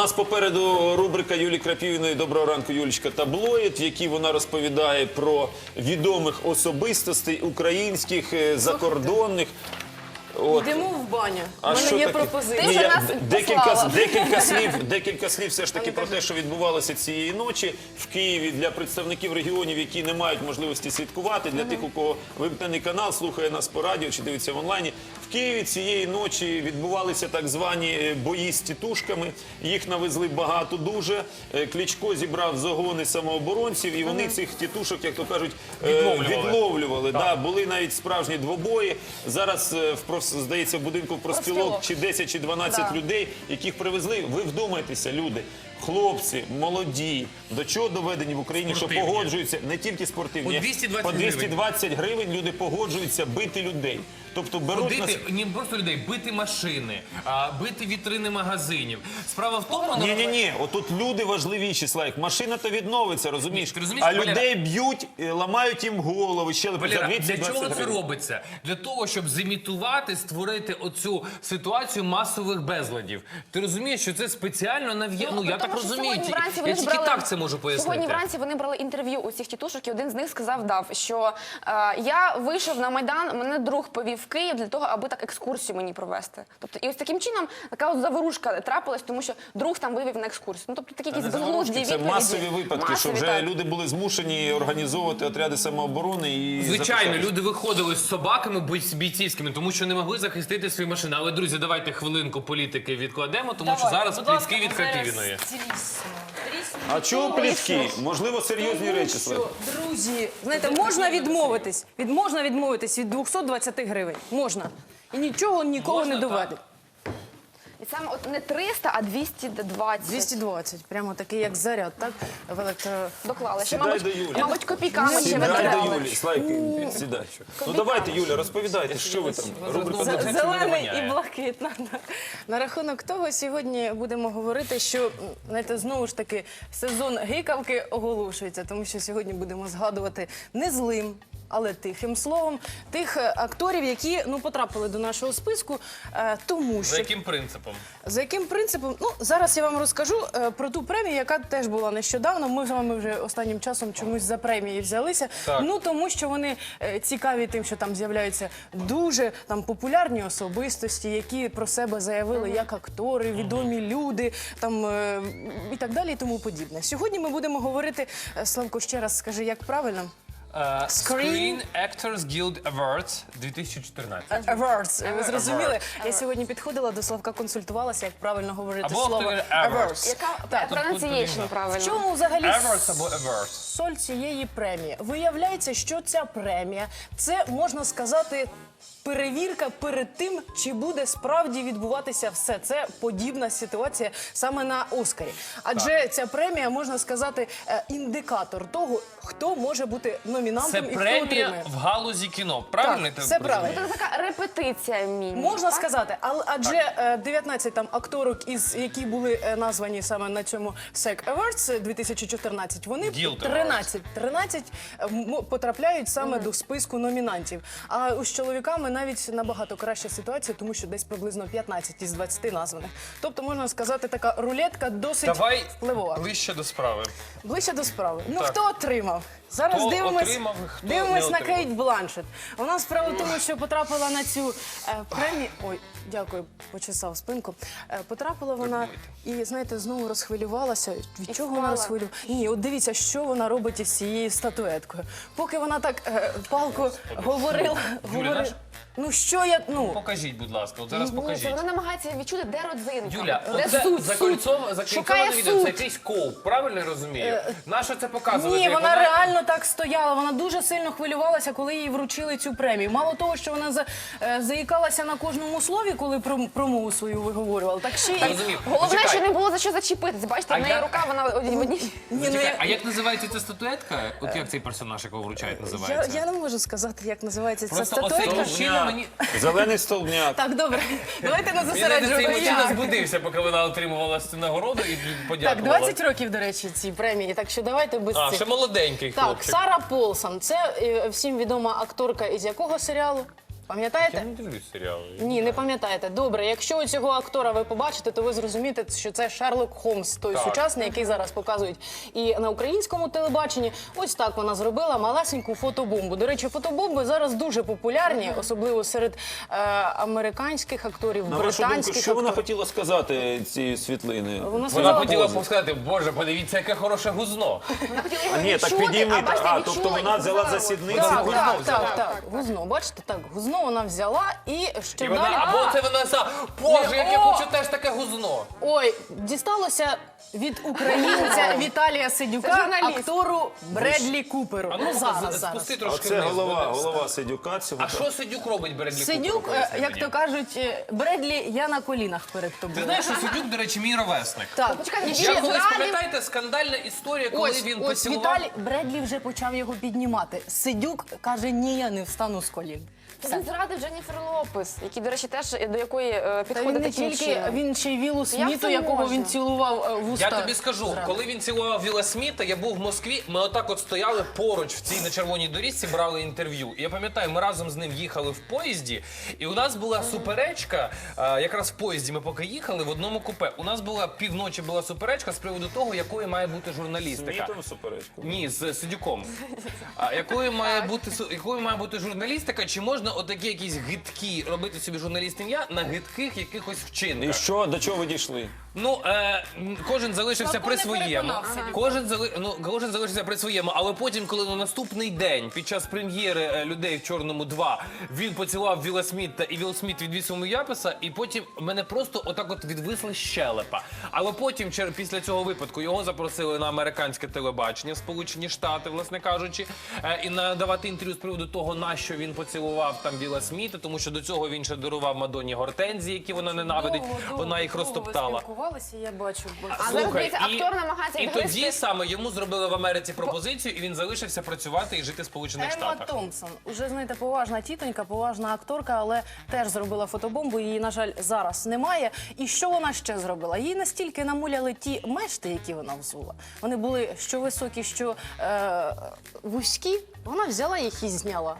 У нас попереду рубрика Юлії Крапівної Доброго ранку, Юлічка таблоїд, в якій вона розповідає про відомих особистостей українських, е, закордонних. От. Йдемо в баню. У А мене що є таке? пропозиція. Ні, Ти вже я- нас декілька, послала. декілька слів, декілька слів все ж таки про те, що відбувалося цієї ночі в Києві для представників регіонів, які не мають можливості слідкувати, для тих, у кого вимкнений канал, слухає нас по радіо чи дивиться в онлайні. В Києві цієї ночі відбувалися так звані е, бої з тітушками. Їх навезли багато дуже. Е, Кличко зібрав загони самооборонців, і вони цих тітушок, як то кажуть, е, Відловлювали. відловлювали. Да, були навіть справжні двобої. Зараз в проф- здається в будинку профспілок чи 10 чи 12 людей, яких привезли. Ви вдумайтеся, люди. Хлопці, молоді, до чого доведені в Україні, Спортивні. що погоджуються не тільки спортивні, По 220 по 220 гривень люди погоджуються бити людей. Тобто беруть на Ходити, не просто людей, бити машини, а, бити вітрини магазинів. Справа в тому, ну, ні, ні, ні, отут люди важливіші, Слайк. Машина то відновиться, розумієш? Ні, ти розумієш, а Валера- людей б'ють, е, ламають їм голови, ще Валера, для чого це робиться? Для того, щоб зімітувати, створити оцю ситуацію масових безладів. Ти розумієш, що це спеціально нав'є... Ну, я так розумію. ті- вранці вони Я тільки так це можу пояснити. Сьогодні вранці вони брали інтерв'ю у цих тітушок, і один з них сказав, дав, що е, я вийшов на майдан, мене друг повів в Київ для того, аби так екскурсію мені провести. Тобто, і ось таким чином така от заворушка трапилась, тому що друг там вивів на екскурсію. Ну тобто такі якісь безглузді Це масові випадки, що вже так. люди були змушені організовувати отряди самооборони і Звичайно, захищати. люди виходили з собаками бійцівськими, тому що не могли захистити свої машини. Але друзі, давайте хвилинку політики відкладемо, тому що зараз плітки від Крапівіної. А чого плітки? Можливо, серйозні речі. Слайк. Друзі, знаєте, можна відмовитись. Від, можна відмовитись від 220 гривень. Можна. І нічого нікого не доведе. Саме от не 300, а 220. 220. Прямо такий, як заряд, так? В електро... Доклали. Ще, Сідай мабуть, до Юлі. мабуть, копійками ще Сідай до. Юлі. Слайк, сідай. Ну давайте, Юля, розповідайте, що ви там. Рубрика Знову «До це Зелений і блакитна. На рахунок того, сьогодні будемо говорити, що знаєте, знову ж таки сезон гикавки оголошується, тому що сьогодні будемо згадувати не злим. Але тихим словом, тих е, акторів, які ну потрапили до нашого списку, е, тому що За яким принципом? за яким принципом? Ну зараз я вам розкажу е, про ту премію, яка теж була нещодавно. Ми з вами вже останнім часом чомусь за премії взялися. Так. Ну тому що вони е, цікаві тим, що там з'являються дуже там популярні особистості, які про себе заявили як актори, відомі люди, там е, і так далі, і тому подібне. Сьогодні ми будемо говорити. е, Славко, ще раз скажи, як правильно? Е, Screen- Screen Actors Guild Awards 2014. Awards. Ви зрозуміли? Awards. Я сьогодні підходила до Славка, консультувалася, як правильно говорити Або слово хто Awards. Яка Так. pronunciation В правильно? чому взагалі Awards або Awards. соль цієї премії? Виявляється, що ця премія це можна сказати. Перевірка перед тим, чи буде справді відбуватися все. Це подібна ситуація саме на Оскарі. Адже ця премія можна сказати е, індикатор того, хто може бути Це номінантом і хто премія отримає. в галузі кіно. Правильно? Так, я все правильно. Це така репетиція міні. Можна так? сказати, але адже е, 19 там акторок, із які були е, названі саме на цьому SEC Awards 2014, вони Guild Awards. 13, 13 е, потрапляють саме до списку номінантів. А у з чоловіками навіть набагато краща ситуація, тому що десь приблизно 15 із 20 названих. Тобто можна сказати, така рулетка досить Давай впливова. ближче до справи. Ближче до справи. Ну Так. хто отримав? Зараз Хто дивимось, отримав, хто дивимось не на отримав. Кейт Бланшет. Вона справа в тому, що потрапила на цю е, премію. Ой, дякую, почесав спинку. Е, потрапила вона і знаєте, знову розхвилювалася. Від І чого вона розхвилювала? розхвилювалася? Ні, от дивіться, що вона робить із цією статуеткою. Поки вона так е, палко говорила, говорила. наш? Ну що я ну Покажіть, будь ласка, от зараз покажіть. вона намагається відчути, де родзинка. Юля, де оце суть, закольцоване закольцоване Шукає відео, це суть. якийсь коуп, правильно я розумію? Нащо це показувати? Ні, як вона реально так стояла. Вона дуже сильно хвилювалася, коли їй вручили цю премію. Мало того, що вона за, е, заїкалася на кожному слові, коли пром- промову свою виговорювала. Так ще й. Головне, що не було за що зачепитись. Бачите, А в неї я- рука, вона в одній. Ні, ну, я- а як називається ця статуетка? От як цей персонаж, якого вручають, я, називається? я не можу сказати, як називається ця Просто оцей статуетка. Мужчина мені... Зелений столбняк. Так, добре. Давайте не зосереджуємо. мужчина Я. збудився, поки вона отримувала цю нагороду і Так, подякувала. 20 років, до речі, цій премії. Так що давайте без А, цих. ще молоденький Так, хлопчик. Сара Полсон. Це е, всім відома акторка із якого серіалу? Пам'ятаєте? Я не дивлюсь серіали. Ні, не пам'ятаєте. Добре, якщо цього актора ви побачите, то ви зрозумієте, що це Шерлок Холмс, той Так. сучасний, який зараз показують і на українському телебаченні. Ось так вона зробила малесеньку фотобомбу. До речі, фотобомби зараз дуже популярні, особливо серед е, американських акторів, На вашу думку, британських що вона акторів. хотіла сказати цією світлиною? Вона Вона сказала, хотіла сказати, боже, подивіться, яке хороше гузно. Вона хотіла його А ні, так відчути, підійми. а бачите, А, відчула тобто і вона взяла сказала. за сідницю. Так, гузно так, так, так, гузно. Бачите, так, гузно вона взяла і ще І далі. вона, або це вона за Боже, як я О! хочу теж таке гузно. Ой, дісталося від українця Віталія Це Сидюка журналіст. актору Бредлі Куперу. А Ну ну зараз, спусти зараз. трошки вниз. голова, голова Сидюка цього. А що Сидюк робить Бредлі Сидюк, Куперу, е, поясни як мені? то кажуть, е, Бредлі, я на колінах перед Ти тобою. знаєш, що Сидюк, до речі, мій ровесник. Так, Почекайте, і ще Я колись, пам'ятаєте, скандальна історія, коли ось, він ось поцілував... Віталій Бредлі вже почав його піднімати. Сидюк каже, ні, я не встану з колін. Він зрадив Дженніфер Лопес, який, до речі, теж до якої е, Та він підходить не таким тільки, чином. він ще й Вілу Сміту, це якого можна? він цілував е, в уста. Я тобі скажу, зрадив. коли він цілував Віла Сміта, я був в Москві. Ми отак от стояли поруч в цій на червоній доріжці, брали інтерв'ю. І я пам'ятаю, ми разом з ним їхали в поїзді, і у нас була суперечка. е, Якраз в поїзді ми поки їхали в одному купе. У нас була півночі була суперечка з приводу того, якою має бути журналістика. Смітом суперечку. Ні, з Сидюком. А якою має бути су- якою має бути журналістика? Чи можна отакі якісь гидкі робити собі журналіст ім'я на гидких якихось І вчинках? що, до чого ви дійшли? Ну е, м, кожен залишився Славко при не своєму. Кожен зали... ну, кожен залишився при своєму, але потім, коли на наступний день під час прем'єри е, людей в чорному 2 він поцілував Віла Сміта і Віл Сміт відвісив йому яписа, і потім мене просто отак от відвисла щелепа. Але потім, чер- після цього випадку, його запросили на американське телебачення, Сполучені Штати, власне кажучи, е, і надавати інтерв'ю з приводу того, на що він поцілував там Віла Сміта, тому що до цього він ще дарував Мадонні гортензії, які вона ненавидить. Довго, Вона їх довго ви розтоптала. спілкувалися, я бачу. бачу. А зараз, дивіться, актор намагається і відгризти- тоді саме йому зробили в Америці пропозицію, і він залишився працювати і жити в Сполучених Емма Штатах. Томпсон, уже знаєте, поважна тітонька, поважна акторка, але теж зробила фотобомбу. Її, на жаль, зараз немає. І що вона ще зробила? Їй настільки намуляли ті мешти, які вона взула. Вони були що високі, що е, вузькі. Вона взяла їх і зняла.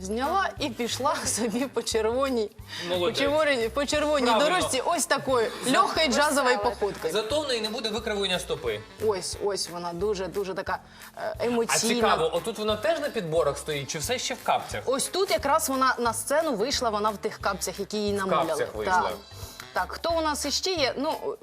Зняла і пішла собі по червоній, по Молодець. червоній, по червоній Правильно. дорожці, ось такою легкою джазовою походкою. Зато в неї не буде викривлення стопи. Ось, ось вона дуже, дуже така е, А емоційна. цікаво, отут вона теж на підборах стоїть, чи все ще в капцях? Ось тут якраз вона на сцену вийшла, вона в тих капцях, які їй намуляли. капцях вийшла. Так. так, хто у нас іще є? Ну,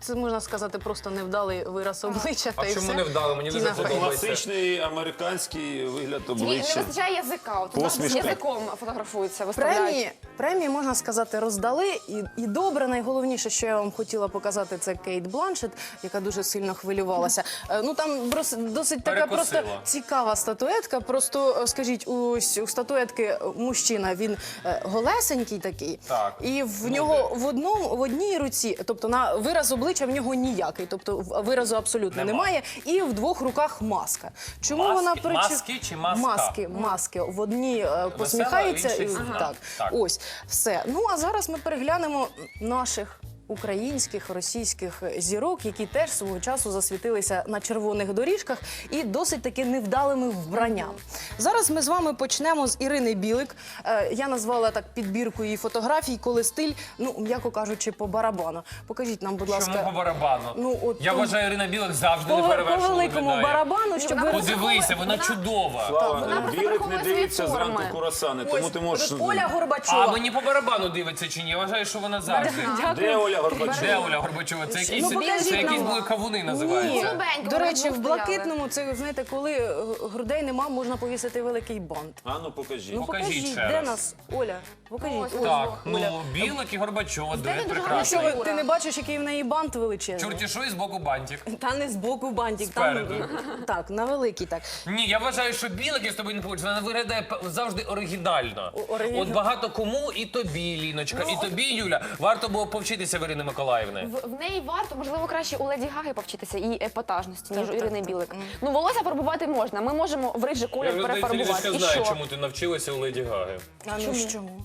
це можна сказати, просто невдалий вираз обличчя. А та й чому все. невдалий? Мені дуже подобається. Класичний американський вигляд Ні, не обличчя. вистачає язика. От, з язиком фотографуються, виставляють. Премії, премії, можна сказати, роздали. І, і добре, найголовніше, що я вам хотіла показати, це Кейт Бланшет, яка дуже сильно хвилювалася. Е, Ну там досить така просто цікава статуетка. Просто е, скажіть, ось у статуетки мужчина він е, голесенький такий, Так. і в нього в одному в одній руці, тобто на вираз обличчя в нього ніякий, тобто виразу абсолютно Нема. немає. І в двох руках маска. Чому Маски? вона причі- Маски чи маска? Маски, маски. В одній е, посміхається. в і- інших- так. Так. Ось все. Ну а зараз ми переглянемо наших. Українських російських зірок, які теж свого часу засвітилися на червоних доріжках і досить таки невдалими вбранням. Зараз ми з вами почнемо з Ірини Білик. Е, я назвала так підбірку її фотографій, коли стиль, ну м'яко кажучи, по барабану. Покажіть нам, будь ласка, Чому по барабану? Ну, от Я вважаю, Ірина Білик завжди по, не по великому виглядає. барабану, щоб ви Подивися, вона чудова. Слава, вона Білик не дивиться зранку курасани, тому ти можеш... Оля А мені по барабану дивиться чи ні? Я вважаю, що вона завжди. Де Оля Горбачова? Де Оля Горбачова? Це якісь, Ну, покажіть це якісь нам. були кавуни Ні. називаються. Голубенько, До речі, в блакитному це знаєте, коли е, грудей нема, можна повісити великий бант. А ну покажіть. Ну Покажіть покажіть, ще де раз. нас, Оля? Покажіть. Ось, Ось, Так, Оля. ну Білик і Горбачова, дует дуже Ну прекрасний. ви, ти не бачиш, який в неї бант величезний? Чорті що і з боку бантик. Та не з боку бантик, Спереду. так, на великий так. Ні, я вважаю, що білик, я з тобою не погоджуюсь, вона виглядає п- завжди оригінально. О- оригінально. От багато кому, і тобі, Ліночка, Ну, і тобі, Юля, варто було повчитися в Ірини Миколаївни. В, в неї варто, можливо, краще у Леді Гаги повчитися і епатажності, ніж у Ірини Білик. Ну, волосся фарбувати можна. Ми можемо в рижий колір перефарбувати. Я знаю, чому ти навчилася у Леді Гаги. А ну чому?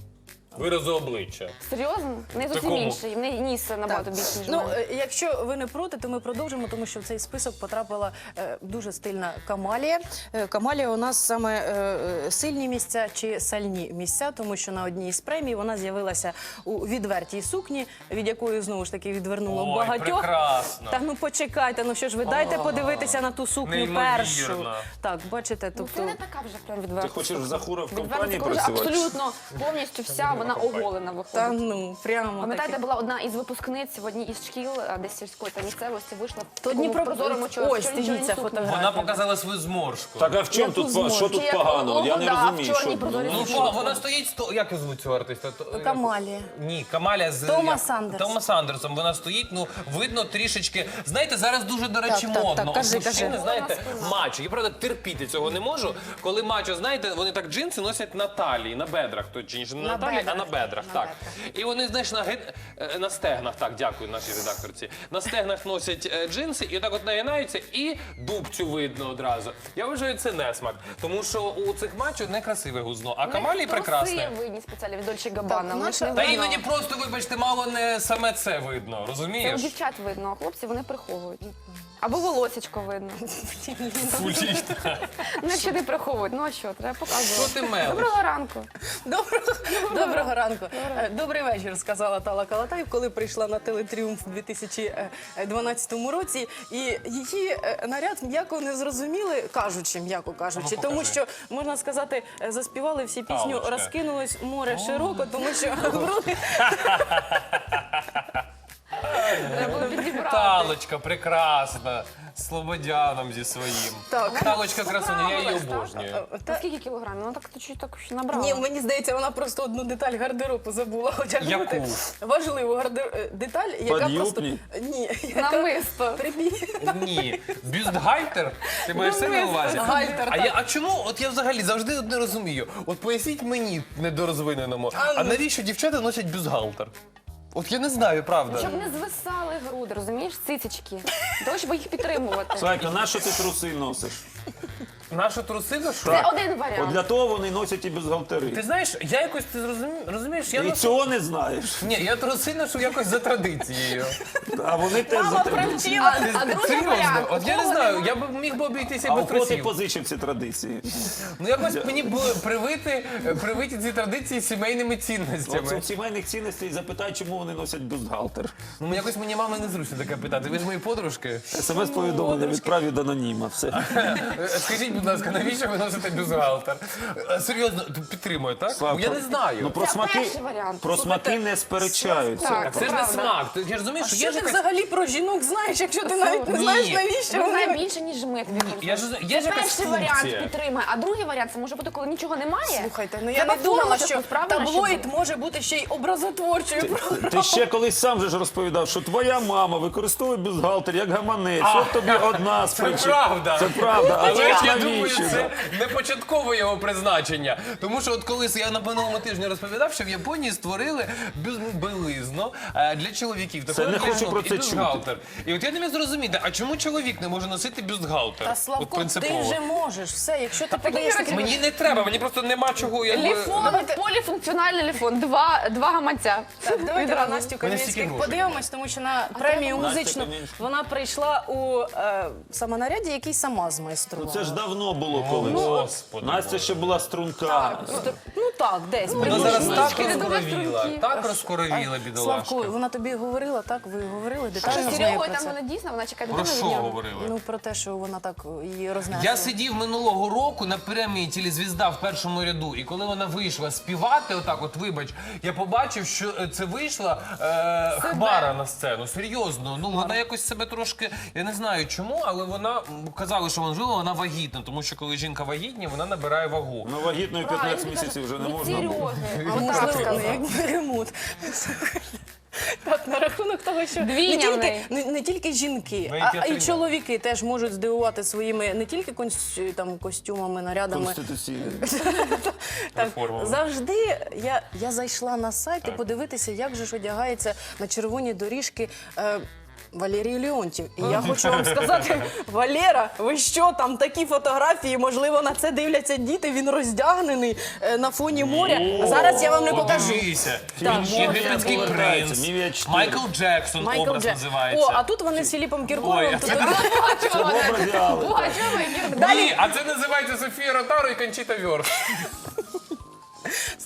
Виразу обличчя. Серйозно? Не зовсім Такому. інший. В неї ніс набагато більше, ніж в Ну, мене. е, якщо ви не проти, то ми продовжимо, тому що в цей список потрапила е, дуже стильна Камалія. Е, Камалія у нас саме е, е, сильні місця чи сальні місця, тому що на одній із премій вона з'явилася у відвертій сукні, від якої знову ж таки відвернуло Ой, багатьох. прекрасно. Та ну почекайте, ну що ж ви дайте подивитися на ту сукню неймовірно. першу. Так, бачите, Ну, це тобто. не така вже прям відверта. Ти хочеш в Захура в компанії це працювати? абсолютно повністю вся вона оголена Та ну прямо Пам'ятаєте, була одна із випускниць в одній із шкіл, а, десь сільської та місцевості, вийшла в То такому Дніпро- прозорому чо- Ось, чорній дивіться сукні. фотографію. Вона показала свою зморшку. Так а в чому Яку тут па- що тут Як поганого? Я не в розумію. чорній що- прозорій Ну що, вона стоїть сто. Як його звуть цю артиста? То- як- Камалія. Ні, Камаля з Томас як- Андерс. Томас Андерсом. Вона стоїть. Ну видно трішечки. Знаєте, зараз дуже до речі Так, так, модно. кажи, От мужчини, кажи. знаєте, мачо. Я правда терпіти цього не можу. Коли мачо, знаєте, вони так джинси носять на талії, на бедрах. Точніше, не на, На талії, бедрах. на бедрах. На так. І вони, знаєш, на е, на стегнах. Так, дякую нашій редакторці. На стегнах носять е, джинси і отак от нагинаються, і дубцю видно одразу. Я вважаю, це несмак. Тому що у цих мачо некрасиве гузно, а Камалі прекрасне. Труси видні спеціально від Дольче. Так, наша- не Та видно. іноді просто, вибачте, мало не саме це видно, Це у розумієш? дівчат видно, а хлопці вони приховують. Або волосечко видно. Фулічно. Ну, якщо не приховують, ну а що, треба Що показувати. ти мелиш? Доброго ранку. Доброго, доброго ранку. Е, Добрий вечір, сказала Тала Калатай, коли прийшла на телетріумф у 2012 році. І її е, наряд м'яко не зрозуміли, кажучи, м'яко кажучи, Ну, покажи. тому що можна сказати, е, заспівали всі пісню Талочка. Розкинулось море широко, тому що груди Треба підібрати. Талочка прекрасна, з Слободяном зі своїм. Так. Талочка красуня, я її обожнюю. Та- скільки кілограмів? Ну так чуть так ще набрала. Ні, мені здається, вона просто одну деталь гардеробу забула одягнути. Яку? Важливу гардер... е, деталь, яка просто Під'юбні? ні, яка Намисто. Ні. Бюстгальтер? Ти маєш це на увазі? Гальтер, А, так. я, а чому? От я взагалі завжди одне розумію. От поясніть мені недорозвиненому, А, а ну. навіщо дівчата носять бюстгальтер? От я не знаю, правда. Щоб не звисали груди, розумієш, цицечки. Дощ би їх підтримувати. Слайка, на що ти труси носиш? Нашу трусину що? Це один От варіант. для того вони носять і Ти бюстгальтери. знаєш, я якось ти зрозумів, розумієш, я І ношу... цього не знаєш. Ні, я труси ношу якось за традицією. А вони теж за Мама тебе. привчила. А, а другий Серйозно, варіант. от я не знаю, я б міг би обійтися А без у кого ти трусів. позичив ці традиції? Ну якось мені було привити, привиті ці традиції сімейними От цінностями. у сімейних цінностей запитай, чому вони носять бюстгальтер. Ну якось мені мама не зручно таке питати. Ви ж мої подружки. СМС-повідомлення відправ від аноніма. Все. Е, Скажіть, будь ласка, навіщо ви носите бюстгальтер? Е, Серйозно, підтримує, так? Я не знаю. Ну про Це смаки, перший варіант. про смаки не сперечаються. Так. Це ж не правда. смак. Ти- Я ж розумію, що Що є ж ти якась... взагалі про жінок знаєш, якщо ти навіть не Ні. знаєш, навіщо Ми вони більше, ніж ми. Я ж розумію, є ж якась Перший варіант функція. підтримає, а другий варіант це може бути, коли нічого немає. Слухайте, ну я Треба не думала, форму що якусь правильно, таблоїд щоб- може бути ще й образотворчою програмою. Ти ще колись сам же ж розповідав, що твоя мама використовує бюстгальтер як гаманець. От тобі одна з Це причин. правда. Це правда. Але ж я думаю, навіщо? це не початкове його призначення. Тому що от колись я на минулому тижні розповідав, що в Японії створили бюз- білизну е, для чоловіків. Це не хочу про і це чути. І от я не міг зрозуміти, а чому чоловік не може носити бюстгальтер? Та Славко, ти вже можеш. Все, якщо ти подаєш Мені не треба, мені просто нема чого. Ліфон, поліфункціональний ліфон, два, два гаманця. Так, давайте на Настю Мене Кам'янських подивимось, тому що на премію музичну вона прийшла у е, самонаряді, який сама Ну змайструвала. це ж давно було колись. Господи. Настя ще була струнка. Ну так, десь. Вона приблизно. зараз так розкоровіла, так розкоровіла, бідолашка. Славко, вона тобі говорила, так? Ви говорили детально що з з нею Серегою про там це? вона дійсно, вона чекає Про що говорили? Ну, про те, що вона так її рознесла. Я сидів минулого року на премії Телезвізда в першому ряду, і коли вона вийшла співати, отак, от вибач, я побачив, що е, це вийшла е, хмара на сцену. Серйозно, ну вона якось себе трошки, я не знаю чому, але вона м, казали, що можливо вона вагітна, тому що коли жінка вагітня, вона набирає вагу. Ну вагітною 15 місяців вже не від можна було. А можливо, ну, як ремонт. Так, на рахунок того, що Двійня не в тільки, неї. не, не тільки жінки, Ну, і а, а Катерина. і чоловіки теж можуть здивувати своїми не тільки конс- там, костюмами, нарядами. Конституційно. Так, Реформами. завжди я, я зайшла на сайт і подивитися, як же ж одягається на червоні доріжки. Е, Валерій Леонтів. І я хочу вам сказати, Валера, ви що там такі фотографії? Можливо, на це дивляться діти. Він роздягнений е, на фоні моря. Зараз я вам не покажу. Подивіться. Так. Єгипетський принц. Майкл Джексон Майкл образ називається. О, а тут вони з Філіпом Кіркоровим. Ой, Тут один-? Далі Ні, а це називається Софія Ротаро і Кончіта Вьорст.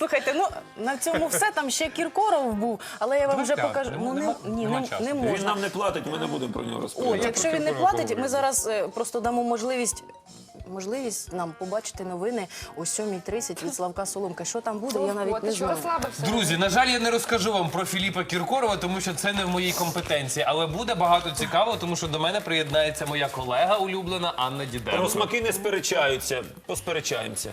Слухайте, ну на цьому все там ще Кіркоров був, але я вам вже так, покажу. нема- Ну не, ні, нема не, часу. не Він можна. нам не платить, ми не будемо про нього От, розповідати. якщо він не Кіркорова платить, ми поговоримо. зараз е, просто дамо можливість. Можливість нам побачити новини о 7.30 від Славка Соломка. Що там буде, я навіть От, не що знаю. розслабився? Друзі, на жаль, я не розкажу вам про Філіпа Кіркорова, тому що це не в моїй компетенції. Але буде багато цікавого, тому що до мене приєднається моя колега улюблена Анна Діденко. Про смаки не сперечаються, посперечаємося.